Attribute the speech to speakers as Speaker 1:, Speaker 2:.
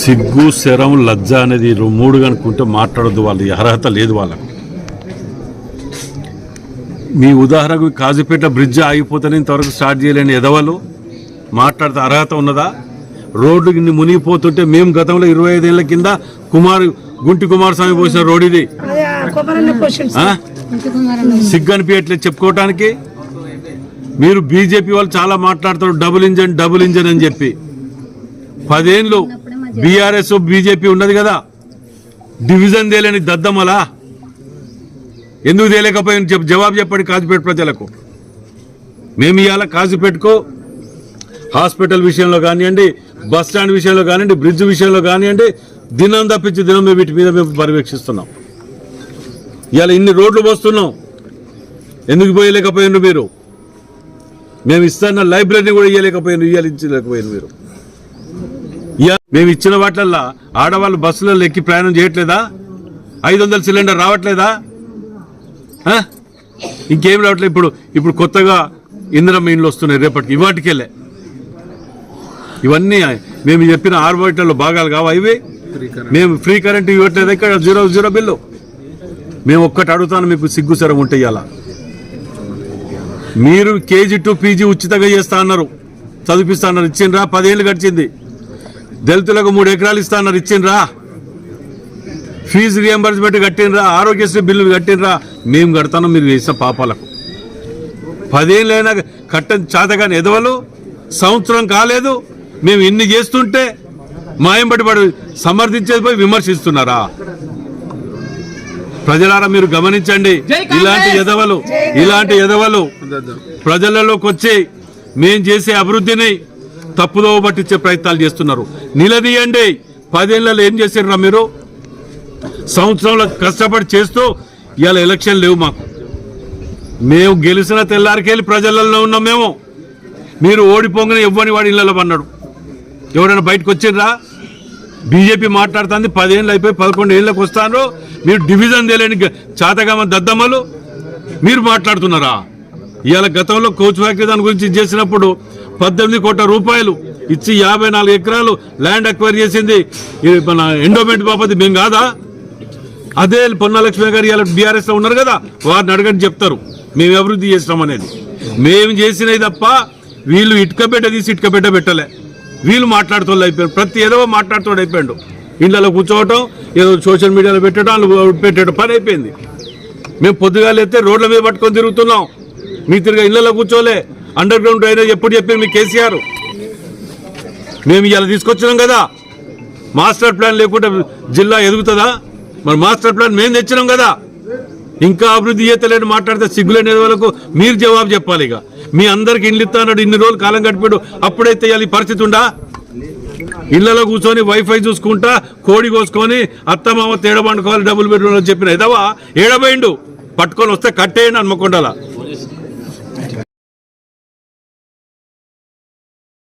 Speaker 1: సిగ్గు శరం లజ్జ అనేది మూడు కనుక్కుంటే మాట్లాడొద్దు వాళ్ళు. ఈ అర్హత లేదు వాళ్ళకు. మీ ఉదాహరణకు కాజీపేట బ్రిడ్జ్ ఆగిపోతేనే ఇంతవరకు స్టార్ట్ చేయలేని ఎదవలు. మాట్లాడితే అర్హత ఉన్నదా? రోడ్డు ఇన్ని మునిగిపోతుంటే మేము గతంలో ఇరవై ఐదేళ్ళ కింద కుమార్ గుంటి కుమారస్వామి పోసిన రోడ్ ఇది సిగ్గు అనిపించట్లేదు చెప్పుకోవటానికి? మీరు బీజేపీ వాళ్ళు చాలా మాట్లాడతారు డబుల్ ఇంజన్ డబుల్ ఇంజన్ అని చెప్పి. పదేళ్ళు బీఆర్ఎస్ బీజేపీ ఉన్నది కదా. డివిజన్ తేలేని దద్దమలా? ఎందుకు తేలేకపోయింది చెప్పు జవాబు చెప్పండి కాజుపేట ప్రజలకు. మేము ఇవాళ కాజుపేటకు హాస్పిటల్ విషయంలో కానివ్వండి బస్ స్టాండ్ విషయంలో కానివ్వండి బ్రిడ్జ్ విషయంలో కానివ్వండి దినం తప్పించి దినం మేము వీటి మీద మేము పర్యవేక్షిస్తున్నాం. ఇవాళ ఇన్ని రోడ్లు పోస్తున్నాం. ఎందుకు పోయలేకపోయినారు మీరు? మేము ఇస్తున్న లైబ్రరీ కూడా ఇవ్వలేకపోయాను ఇవాళ ఇచ్చలేకపోయాను మీరు మేము ఇచ్చిన వాటిల్లో ఆడవాళ్ళు బస్సులలో ఎక్కి ప్రయాణం చేయట్లేదా? ఐదు వందల సిలిండర్ రావట్లేదా? ఆ? ఇంకేం రావట్లేదు ఇప్పుడు ఇప్పుడు కొత్తగా ఇందిరమ్మ ఇండ్లు వస్తున్నాయి రేపటికి ఇవాటికెళ్ళే. ఇవన్నీ మేము చెప్పిన ఆర్బిటర్లో భాగాలు కావా ఇవి? మేము ఫ్రీ కరెంట్ ఇవ్వట్లేదు. ఇక్కడ జీరో జీరో బిల్లు. మేము ఒక్కటి అడుగుతాను మీకు సిగ్గుసరం ఉంటే ఇలా మీరు కేజీ టు పీజీ ఉచితంగా చేస్తా అన్నారు. చదివిస్తా అన్నారు. ఇచ్చిండ్రా? పదేళ్ళు గడిచింది. దళితులకు మూడు ఎకరాలు ఇస్తా అన్నారు. ఇచ్చిండ్రా? ఫీజు రియంబర్స్మెంట్ కట్టినరా ఆరోగ్యశ్రీ బిల్లు కట్టినరా మేము కడతాను మీరు వేసిన పాపాలకు. పదేళ్ళైనా కట్టని చేతగాని ఎదవలు సంవత్సరం కాలేదు మేము ఇన్ని చేస్తుంటే మాయంబడి పడి సమర్థించేది పోయి విమర్శిస్తున్నారా? ప్రజలారా మీరు గమనించండి. ఇలాంటి ఎదవలు ఇలాంటి ఎదవలు ప్రజలలోకి వచ్చి మేం చేసే అభివృద్ధిని తప్పుదోవ పట్టించే ప్రయత్నాలు చేస్తున్నారు. నిలదీయండి. పదేళ్ళలో ఏం చేశారా మీరు? సంవత్సరంలో కష్టపడి చేస్తూ ఇవాళ ఎలక్షన్ లేవు మాకు. మేము గెలిచిన తెల్లారికెళ్ళి ప్రజలలో ఉన్నాం మేము. మీరు ఓడిపోగానే ఇవ్వని వాడి ఇళ్ళలో పన్నాడు ఎవరైనా బయటకు వచ్చిండ్రా? బీజేపీ మాట్లాడుతుంది పదేళ్ళు అయిపోయి పదకొండు ఏళ్ళకి వస్తాను మీరు డివిజన్ తెలియని చాతగామ దద్దమ్మలు మీరు మాట్లాడుతున్నారా? ఇవాళ గతంలో కోచ్ ఫ్యాక్టరీ దాని గురించి చేసినప్పుడు పద్దెనిమిది కోట్ల రూపాయలు ఇచ్చి యాభై నాలుగు ఎకరాలు ల్యాండ్ అక్వైర్ చేసింది మన ఎండోమెంట్ బాపతి మేము కాదా? అదే పొన్నలక్ష్మి గారు ఇలా బీఆర్ఎస్లో ఉన్నారు కదా వారిని అడగండి చెప్తారు. మేము అభివృద్ధి చేసినాం అనేది. మేము చేసినవి తప్ప వీళ్ళు ఇటుక బిడ్డ తీసి ఇటుక బిడ్డ పెట్టలే. వీళ్ళు మాట్లాడుతూ అయిపోయారు. ప్రతి ఏదో మాట్లాడుతూ అయిపోయాడు. ఇళ్ళలో కూర్చోవటం ఏదో సోషల్ మీడియాలో పెట్టడం పెట్టడం పని అయిపోయింది. మేము పొద్దుగా లేస్తే రోడ్ల మీద పట్టుకొని తిరుగుతున్నాం. మీ తిరిగి ఇళ్ళలో కూర్చోలే. అండర్ గ్రౌండ్ డ్రైనేజ్ ఎప్పుడు చెప్పారు మీ కేసీఆర్? మేము ఇలా తీసుకొచ్చినాం కదా. మాస్టర్ ప్లాన్ లేకుండా జిల్లా ఎదుగుతుందా? మరి మాస్టర్ ప్లాన్ మేము తెచ్చినాం కదా. ఇంకా అభివృద్ధి చేతలేని మాట్లాడితే సిగ్గులేని వాళ్ళకు మీరు జవాబు చెప్పాలి ఇక. మీ అందరికి ఇండ్లు ఇస్తాడు ఇన్ని రోజులు కాలం గడిపాడు అప్పుడైతే ఈ పరిస్థితి ఉండా? ఇళ్ళలో కూర్చొని వైఫై చూసుకుంటా కోడి కోసుకొని అత్తమామ తేడా పండుకోవాలి డబుల్ బెడ్రూమ్ అని చెప్పిన ఎదవా ఏడబోయిండు? పట్టుకొని వస్తే కట్టేయండి హన్మకొండలా.